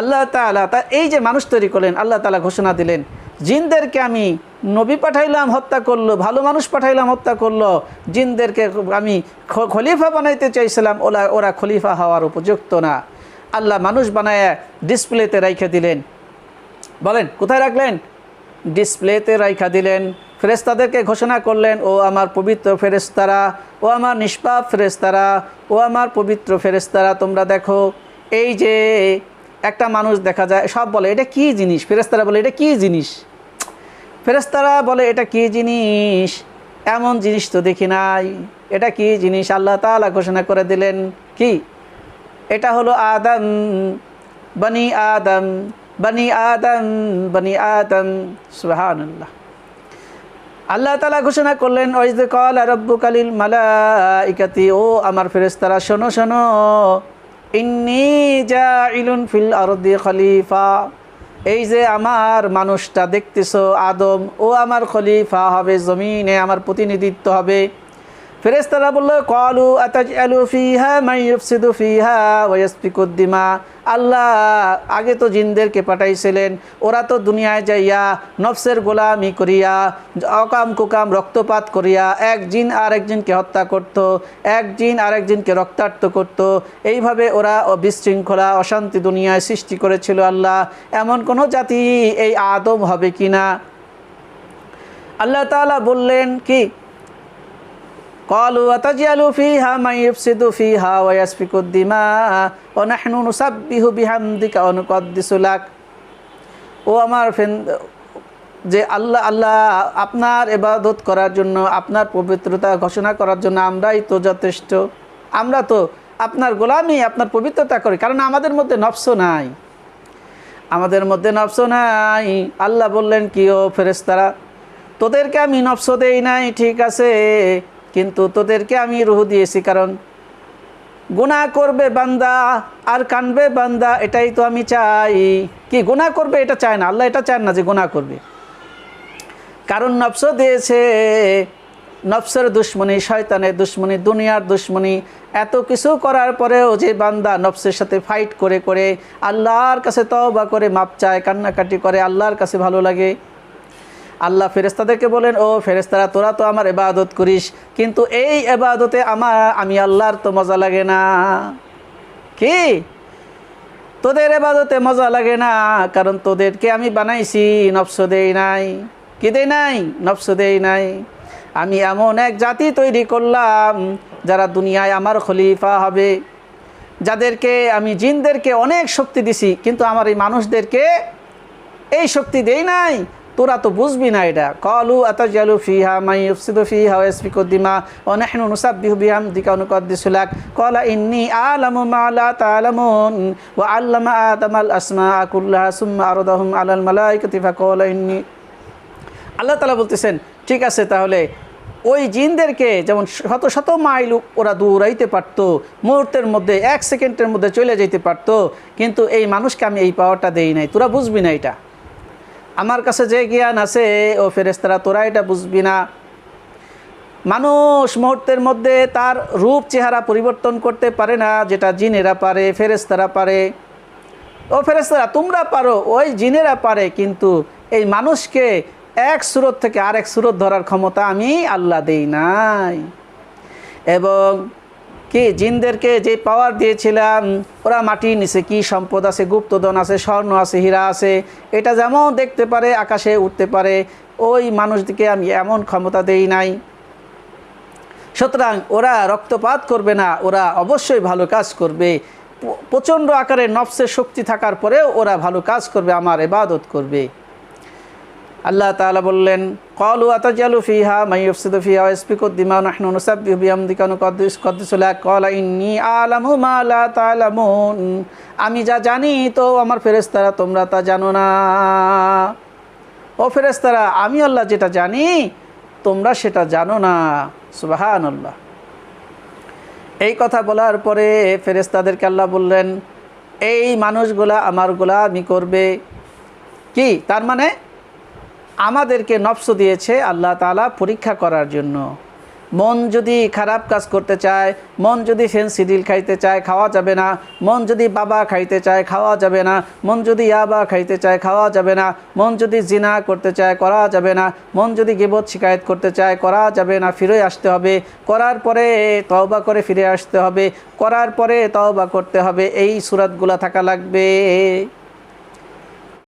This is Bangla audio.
আল্লাহ তালা তা এই যে মানুষ তৈরি করলেন, আল্লাহ তালা ঘোষণা দিলেন, জিনদেরকে আমি নবী পাঠাইলাম, হত্যা করল, ভালো মানুষ পাঠাইলাম, হত্যা করল, জিনদেরকে আমি খলিফা বানাইতে চাইছিলাম ওরা ওরা খলিফা হওয়ার উপযুক্ত না। আল্লাহ মানুষ বানায় ডিসপ্লেতে রাইখে দিলেন। বলেন, কোথায় রাখলেন? ডিসপ্লেতে রাইখা দিলেন। ফেরেস্তাদেরকে ঘোষণা করলেন, ও আমার পবিত্র ফেরেস্তারা ও আমার নিষ্পাপ ফেরেস্তারা ও আমার পবিত্র ফেরেস্তারা তোমরা দেখো, এই যে একটা মানুষ দেখা যায়, সব বলে, এটা কি জিনিস? ফেরেস্তারা বলে, এটা কি জিনিস? ফেরেস্তারা বলে, এটা কি জিনিস? এমন জিনিস তো দেখি নাই। এটা কি জিনিস? আল্লাহ তাআলা ঘোষণা করে দিলেন, কি? এটা হলো আদম, বনি আদম বনি আদম বনি আদম, সুবহানাল্লাহ। আল্লাহ তালা ঘোষণা করলেন ওই যে কল রব্বু কালিল মালা ইকাতি ও আমার ফেরেস্তারা শোনো শোনো, ইন্নি যা ইলুন ফিল আরদি খলিফা এই যে আমার মানুষটা দেখতেছ, আদম, ও আমার খলিফা হবে, জমিনে আমার প্রতিনিধিত্ব হবে ফেরেস্তারা বলল, কলু আতাজ ফিহা মাইফসিদু ফিহা ওয়াসফিকুদ্দিমা আল্লাহ আগে তো জিনদেরকে পাঠাইছিলেন, ওরা তো দুনিয়ায় যাইয়া নফসের গোলামি করিয়া, অকাম কুকাম রক্তপাত করিয়া, এক জিন আর একজনকে হত্যা করত, এক জিন আর একজনকে রক্তাক্ত করত। এইভাবে ওরা বিশৃঙ্খলা অশান্তি দুনিয়ায় সৃষ্টি করেছিল আল্লাহ। এমন কোনো জাতি এই আদম হবে কি না আল্লাহ তাআলা বললেন, কি? قالوا وتجعل فيها من يفسد فيها ويسفك الدماء ونحن نسبح بحمدك ونقدس لك ও আমার ফেন যে আল্লাহ আল্লাহ আপনার এবাদত করার জন্য আপনার পবিত্রতা ঘোষণা করার জন্য আমরাই তো যথেষ্ট আমরা তো আপনার গোলামি আপনার পবিত্রতা করি কারণ আমাদের মধ্যে নফস নাই আমাদের মধ্যে নফস নাই আল্লাহ বললেন কি ও ফেরেস্তারা তোদেরকে আমি নফস দেই নাই ঠিক আছে কিন্তু তোদেরকে আমি রুহু দিয়েছি, কারণ গুনাহ করবে বান্দা আর কানবে বান্দা, এটাই তো আমি চাই। কি, গুনাহ করবে, এটা চায় না। আল্লাহ এটা চায় না যে গুনাহ করবে। কারণ নফস দিয়েছে। নফসের দুশ্মনী শয়তানের দুশ্মনী, দুনিয়ার দুশ্মনী। এত কিছু করার পরেও যে বান্দা নফসের সাথে ফাইট করে করে আল্লাহর কাছে তওবা করে, মাপ চায়, কান্নাকাটি করে, আল্লাহর কাছে ভালো লাগে। আল্লাহ ফেরেস্তাদেরকে বলেন, ও ফেরেস্তারা তোরা তো আমার এবাদত করিস, কিন্তু এই এবাদতে আমার, আমি আল্লাহর তো মজা লাগে না। কি? তোদের এবাদতে মজা লাগে না, কারণ তোদেরকে আমি বানাইছি, নফস দেই নাই। কি দেই নাই? নফস দেই নাই। আমি এমন এক জাতি তৈরি করলাম, যারা দুনিয়ায় আমার খলিফা হবে, যাদেরকে আমি জিনদেরকে অনেক শক্তি দিছি, কিন্তু আমার এই মানুষদেরকে এই শক্তি দেই নাই। তোরা তো বুঝবি না এটা। কলু আতাজালু ফিহা মাই ইফসিদু ফিহা ওয়া ইয়াসফিকু দিমা ওয়া নাহনু নুসাব্বিহু বিহামদিকা নুকদ্দিসু লাক ক্বালা ইন্নী আ'লামু মা লা তা'লামুন ওয়া 'আল্লামা আদামাল আসমা'a কুল্লাহা সুম্মা আরদাহুম 'আলাল মালাইকাতি ফাকালা ইন্নী। আল্লাহ তাআলা বলতেছেন, ঠিক আছে তাহলে ওই জিনদেরকে যেমন শত শত মাইল ওরা দৌড়াইতে পারতো, মুহূর্তের মধ্যে এক সেকেন্ডের মধ্যে চলে যেতে পারতো, কিন্তু এই মানুষকে আমি এই পাওয়ারটা দেই নাই। তোরা বুঝবি না এটা? আমার কাছে যে জ্ঞান আছে, ও ফেরেস্তারা তোরা এটা বুঝবি না। মানুষ মুহূর্তের মধ্যে তার রূপ চেহারা পরিবর্তন করতে পারে না, যেটা জিনেরা পারে ফেরেস্তারা পারে। ও ফেরেস্তারা তোমরা পারো, ওই জিনেরা পারে, কিন্তু এই মানুষকে এক সুরত থেকে আরেক সুরত ধরার ক্ষমতা আমি আল্লাহ দেই নাই। এবং কি জিনদেরকে যে পাওয়ার দিয়েছিলাম, ওরা মাটির নিচে কি সম্পদ আছে, গুপ্তধন আছে, স্বর্ণ আছে, হীরা আছে, এটা যেমন দেখতে পারে, আকাশে উঠতে পারে, ওই মানুষদিকে আমি এমন ক্ষমতা দেই নাই। সুতরাং ওরা রক্তপাত করবে না, ওরা অবশ্যই ভালো কাজ করবে। প্রচণ্ড আকারে নফসের শক্তি থাকার পরেও ওরা ভালো কাজ করবে, আমার এবাদত করবে। আল্লাহ তাআলা বললেন, কলু আতাজালু ফিহা, মাই ইফসিদু ফিহা, ওয়া ইয়াসফিকু দিমা ওয়া নাহনু নুসাব্বিহু বিহামদিকা ওয়া নুকদ্দিস কদ্দিসু লাক। ক্বালা ইন্নী আ'লামু মা লা তা'লামুন আমি যা জানি তো আমার ফেরেশতারা তোমরা তা জানো না। ও ফেরেশতারা, আমি আল্লাহ যেটা জানি, তোমরা সেটা জানো না। সুবহানাল্লাহ। এই কথা বলার পরে ফেরেশতাদেরকে আল্লাহ বললেন, এই মানুষগুলা আমার গোলামি করবে। কি? তার মানে আমাদেরকে নফস দিয়েছে আল্লাহ তাআলা পরীক্ষা করার জন্য। মন যদি খারাপ কাজ করতে চায়, মন যদি ফেন্সিডিল খাইতে চায়, খাওয়া যাবে না। মন যদি বাবা খাইতে চায়, খাওয়া যাবে না। মন যদি ইয়াবা খাইতে চায়, খাওয়া যাবে না। মন যদি জিনা করতে চায়, করা যাবে না। মন যদি গেবত শিকায়ত করতে চায়, করা যাবে না। ফিরে আসতে হবে। করার পরে তওবা করে ফিরে আসতে হবে। করার পরে তওবা করতে হবে। এই সুরাতগুলা থাকা লাগবে।